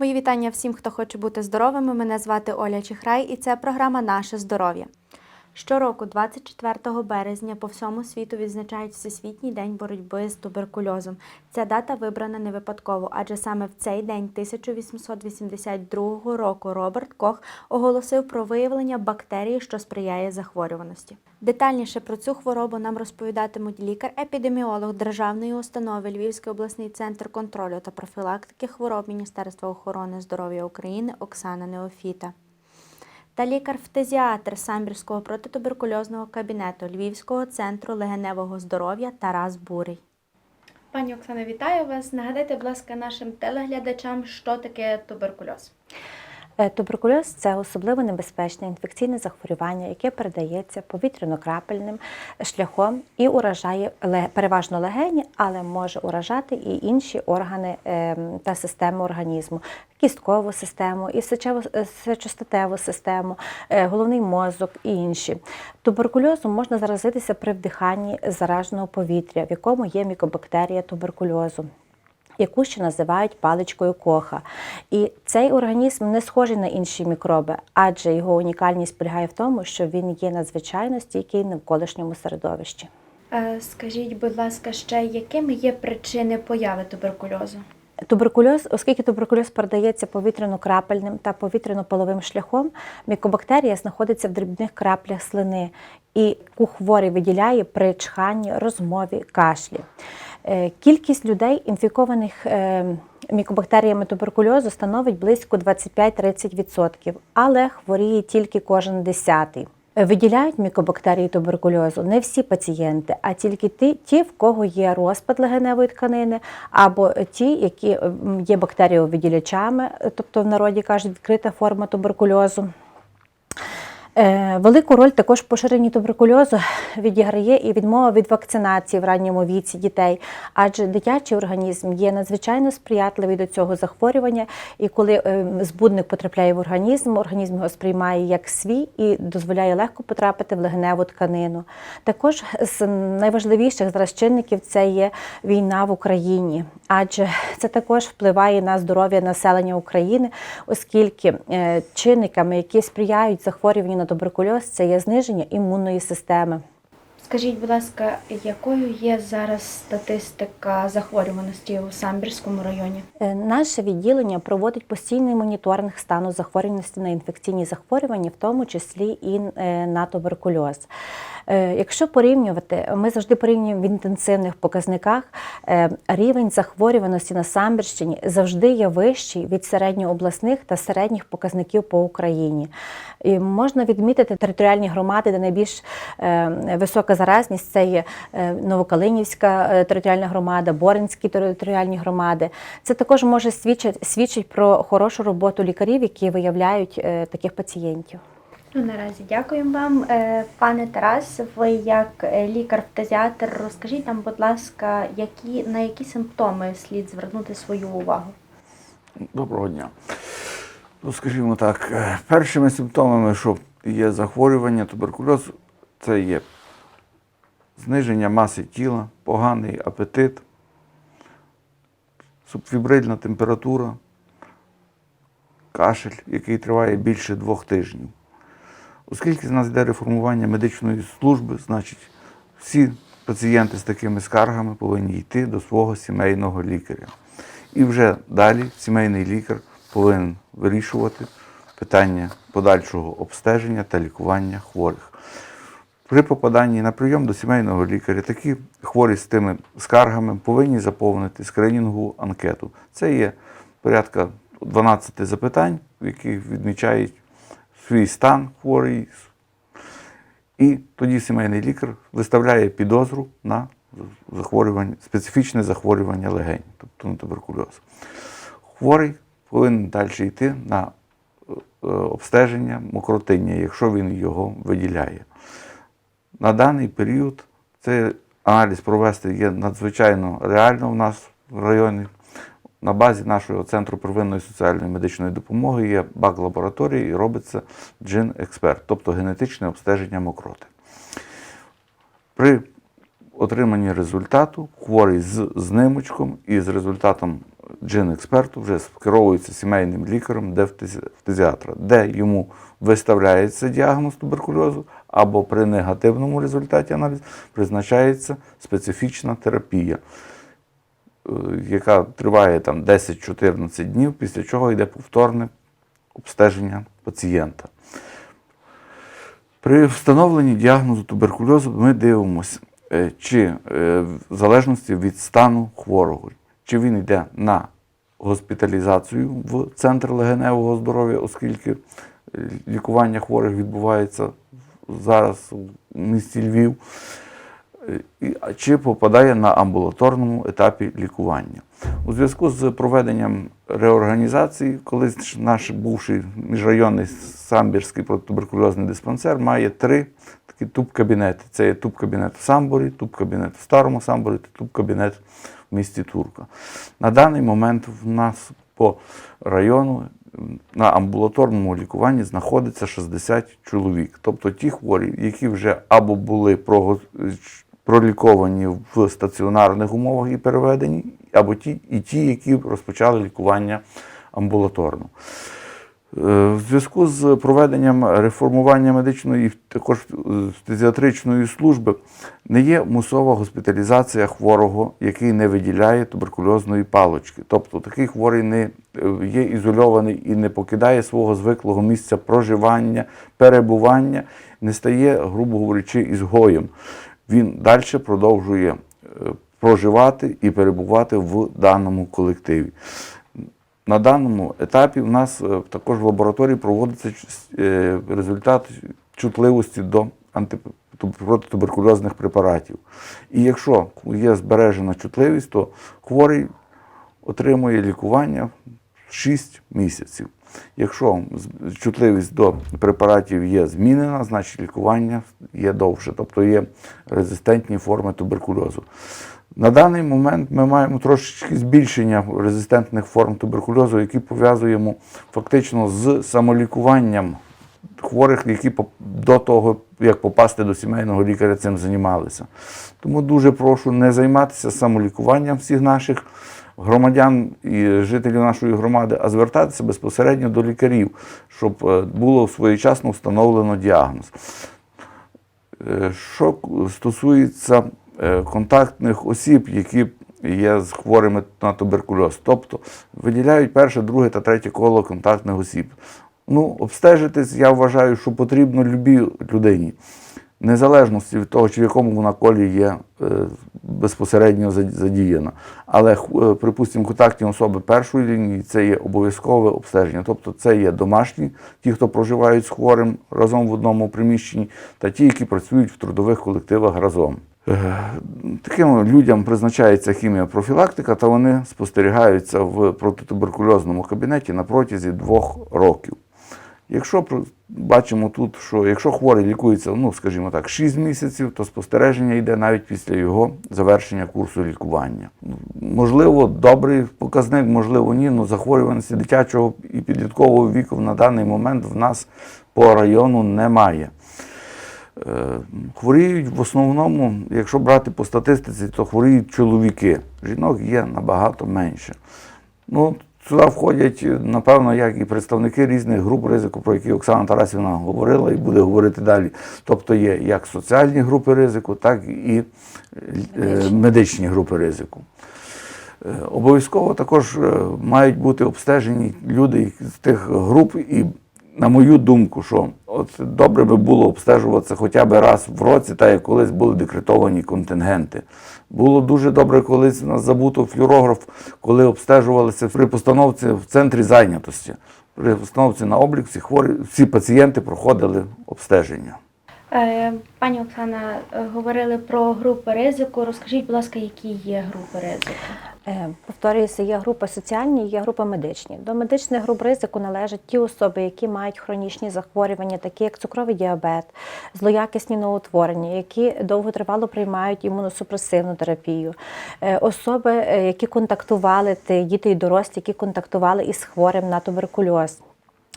Мої вітання всім, хто хоче бути здоровими. Мене звати Оля Чихрай, і це програма Наше здоров'я. Щороку, 24 березня, по всьому світу відзначають Всесвітній день боротьби з туберкульозом. Ця дата вибрана не випадково, адже саме в цей день 1882 року Роберт Кох оголосив про виявлення бактерії, що сприяє захворюваності. Детальніше про цю хворобу нам розповідатимуть лікар-епідеміолог Державної установи Львівський обласний центр контролю та профілактики хвороб Міністерства охорони здоров'я України Оксана Неофіта та лікар-фтезіатр Самбірського протитуберкульозного кабінету Львівського центру легеневого здоров'я Тарас Бурий. Пані Оксана, вітаю вас. Нагадайте, будь ласка, нашим телеглядачам, що таке туберкульоз. Е, Туберкульоз це особливо небезпечне інфекційне захворювання, яке передається повітряно-крапельним шляхом і уражає переважно легені, але може уражати і інші органи е, та системи організму, кісткову систему, і е, сечостатеву систему, е, головний мозок і інші. Туберкульозом можна заразитися при вдиханні зараженого повітря, в якому є мікобактерія туберкульозу яку ще називають паличкою коха. І цей організм не схожий на інші мікроби, адже його унікальність полягає в тому, що він є надзвичайно стійкий навколишньому середовищі. Е, Скажіть, будь ласка, ще якими є причини появи туберкульозу? Туберкульоз, оскільки туберкульоз передається повітряно-крапельним та повітряно-половим шляхом, мікобактерія знаходиться в дрібних краплях слини, і яку хворий виділяє при чханні, розмові, кашлі. Е, Кількість людей, інфікованих е, мікобактеріями туберкульозу, становить близько 25-30%, але хворіє тільки кожен десятий. Е, Виділяють мікобактерії туберкульозу не всі пацієнти, а тільки ті, ті, в кого є розпад легеневої тканини, або ті, які є бактеріовиділячами, тобто в народі кажуть відкрита форма туберкульозу. Е, Велику роль також поширенні туберкульозу відіграє і відмова від вакцинації в ранньому віці дітей, адже дитячий організм є надзвичайно сприятливий до цього захворювання, і коли е, збудник потрапляє в організм, організм його сприймає як свій і дозволяє легко потрапити в легеневу тканину. Також з найважливіших зараз чинників це є війна в Україні, адже це також впливає на здоров'я населення України, оскільки е, чинниками, які сприяють захворюванню на туберкульоз, це є зниження імунної системи. Скажіть, будь ласка, якою є зараз статистика захворюваності у Самбірському районі? Е, Наше відділення проводить постійний моніторинг стану захворюваності на інфекційні захворювання, в тому числі і е, на туберкульоз. Е, Якщо порівнювати, ми завжди порівнюємо в інтенсивних показниках. Рівень захворюваності на Самбірщині завжди є вищий від середньообласних та середніх показників по Україні. І можна відмітити територіальні громади, де найбільш висока заразність це є е, Новокалинівська е, територіальна громада, Боринські територіальні громади. Це також може свідчити свідчить про хорошу роботу лікарів, які виявляють е, таких пацієнтів. Ну, наразі дякуємо вам. Пане Тарас, ви як лікар-фтезіатр, розкажіть нам, будь ласка, які, на які симптоми слід звернути свою увагу? Доброго дня. Ну, скажімо так, першими симптомами, що є захворювання, туберкульоз, це є зниження маси тіла, поганий апетит, субфібрильна температура, кашель, який триває більше двох тижнів. Оскільки з нас йде реформування медичної служби, значить всі пацієнти з такими скаргами повинні йти до свого сімейного лікаря. І вже далі сімейний лікар повинен вирішувати питання подальшого обстеження та лікування хворих. При попаданні на прийом до сімейного лікаря такі хворі з тими скаргами повинні заповнити скринінгову анкету. Це є порядка 12 запитань, в яких відмічають свій стан хворий. І тоді сімейний лікар виставляє підозру на захворювання, специфічне захворювання легень, тобто на туберкульоз. Хворий повинен далі йти на е, обстеження мокротиння, якщо він його виділяє. На даний період цей аналіз провести є надзвичайно реально в нас в районі. На базі нашого центру первинної соціальної медичної допомоги є бак лабораторії і робиться джин експерт, тобто генетичне обстеження мокроти. При отриманні результату хворий з знимочком і з результатом джин-експерту вже скеровується сімейним лікарем де фтизіатра, де йому виставляється діагноз туберкульозу, або при негативному результаті аналізу призначається специфічна терапія, е, яка триває там 10-14 днів, після чого йде повторне обстеження пацієнта. При встановленні діагнозу туберкульозу ми дивимося, е, чи е, в залежності від стану хворого, чи він йде на госпіталізацію в центр легеневого здоров'я, оскільки е, лікування хворих відбувається зараз у місті Львів, е, чи попадає на амбулаторному етапі лікування. У зв'язку з проведенням реорганізації, колись наш бувший міжрайонний самбірський протитуберкульозний диспансер має три такі туб-кабінети. Це є туб-кабінет в Самборі, туб-кабінет в Старому Самборі та туб-кабінет місті Турка. На даний момент в нас по району на амбулаторному лікуванні знаходиться 60 чоловік. Тобто ті хворі, які вже або були проліковані в стаціонарних умовах і переведені, або ті, і ті, які розпочали лікування амбулаторно. Е, В зв'язку з проведенням реформування медичної і також фтизіатричної служби не є мусова госпіталізація хворого, який не виділяє туберкульозної палочки. Тобто такий хворий не е, є ізольований і не покидає свого звиклого місця проживання, перебування, не стає, грубо говорячи, ізгоєм. Він далі продовжує е, проживати і перебувати в даному колективі. На даному етапі в нас е, також в лабораторії проводиться е, результат чутливості до антип- препаратів. І якщо є збережена чутливість, то хворий отримує лікування 6 місяців. Якщо чутливість до препаратів є змінена, значить лікування є довше, тобто є резистентні форми туберкульозу. На даний момент ми маємо трошечки збільшення резистентних форм туберкульозу, які пов'язуємо фактично з самолікуванням хворих, які до того, як попасти до сімейного лікаря, цим займалися. Тому дуже прошу не займатися самолікуванням всіх наших громадян і жителів нашої громади, а звертатися безпосередньо до лікарів, щоб е, було своєчасно встановлено діагноз. Е, Що стосується контактних осіб, які є з хворими на туберкульоз, тобто виділяють перше, друге та третє коло контактних осіб. Ну, обстежитись, я вважаю, що потрібно любій людині, незалежності від того, чи в якому вона колі є е, безпосередньо зад- задіяна. Але, е, припустимо, контактні особи першої лінії це є обов'язкове обстеження. Тобто це є домашні, ті, хто проживають з хворим разом в одному приміщенні, та ті, які працюють в трудових колективах разом. Е, Таким людям призначається хіміопрофілактика, та вони спостерігаються в протитуберкульозному кабінеті на протязі двох років. Якщо бачимо тут, що якщо хворий лікується, ну скажімо так, 6 місяців, то спостереження йде навіть після його завершення курсу лікування. Можливо, добрий показник, можливо, ні. але захворюваності дитячого і підліткового віку на даний момент в нас по району немає. Е, Хворіють в основному, якщо брати по статистиці, то хворіють чоловіки. Жінок є набагато менше. Ну, сюди входять, напевно, як і представники різних груп ризику, про які Оксана Тарасівна говорила і буде говорити далі. Тобто є як соціальні групи ризику, так і е, медичні групи ризику. Е, Обов'язково також мають бути обстежені люди з тих груп, і, на мою думку, що от добре би було обстежуватися хоча б раз в році, так як колись були декретовані контингенти. Було дуже добре, колись нас забуто флюорограф, коли обстежувалися при постановці в центрі зайнятості. При постановці на облік всі хворі, всі пацієнти проходили обстеження. Е, Пані Оксана, е, говорили про групи ризику. Розкажіть, будь ласка, які є групи ризику? Е, Повторююся, є групи соціальні, є групи медичні. До медичних груп ризику належать ті особи, які мають хронічні захворювання, такі як цукровий діабет, злоякісні новоутворення, які довготривало приймають імуносупресивну терапію, особи, які контактували, діти і дорослі, які контактували із хворим на туберкульоз.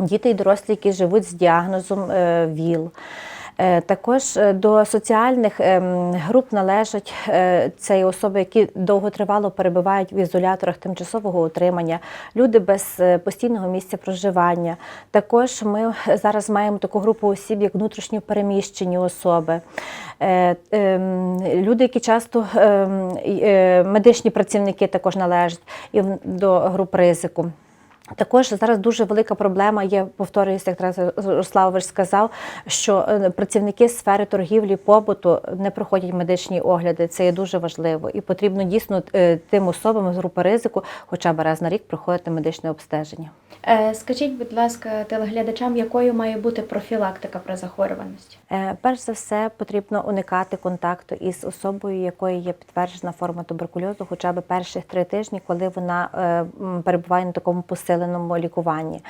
Діти і дорослі, які живуть з діагнозом ВІЛ. Е, Також е, до соціальних ем, груп належать е, це особи, які довготривало перебувають в ізоляторах тимчасового утримання, люди без постійного місця проживання. Також ми зараз маємо таку групу осіб, як внутрішньо переміщені особи. Ем, Люди, які часто ем, медичні працівники також належать і до груп ризику. Також зараз дуже велика проблема є, повторююся, як Тарас Руславович сказав, що е, працівники сфери торгівлі, побуту не проходять медичні огляди. Це є дуже важливо. І потрібно дійсно е, тим особам з групи ризику хоча б раз на рік проходити медичне обстеження. Е, Скажіть, будь ласка, телеглядачам, якою має бути профілактика при захворюваності? Перш за все, потрібно уникати контакту із особою, якої є підтверджена форма туберкульозу, хоча б перших три тижні, коли вона перебуває на такому посиленому лікуванні,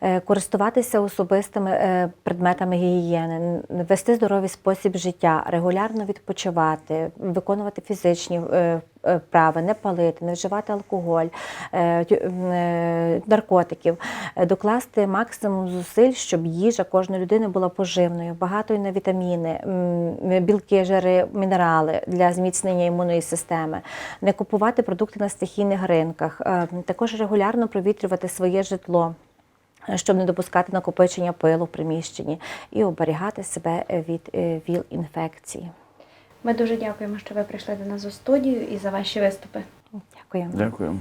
Е, користуватися особистими е, предметами гігієни, вести здоровий спосіб життя, регулярно відпочивати, виконувати фізичні е, вправи, не палити, не вживати алкоголь, е, е, наркотиків, е, докласти максимум зусиль, щоб їжа кожної людини була поживною, багатою на вітаміни, білки, жири, мінерали для зміцнення імунної системи, не купувати продукти на стихійних ринках, е, також регулярно провітрювати своє житло. е, Щоб не допускати накопичення пилу в приміщенні і оберігати себе від е, ВІЛ-інфекції. Ми дуже дякуємо, що ви прийшли до нас у студію і за ваші виступи. Дякую. Дякую.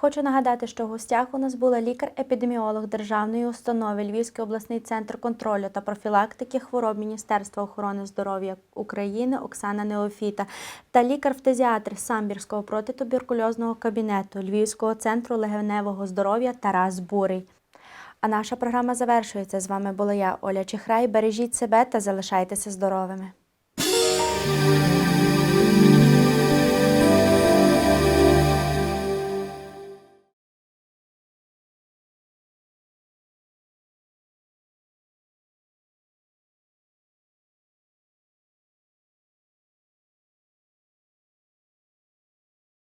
Хочу нагадати, що в гостях у нас була лікар-епідеміолог Державної установи Львівський обласний центр контролю та профілактики хвороб Міністерства охорони здоров'я України Оксана Неофіта та лікар-фтезіатр Самбірського протитуберкульозного кабінету Львівського центру легеневого здоров'я Тарас Бурий. А наша програма завершується. З вами була я, Оля Чихрай. Бережіть себе та залишайтеся здоровими.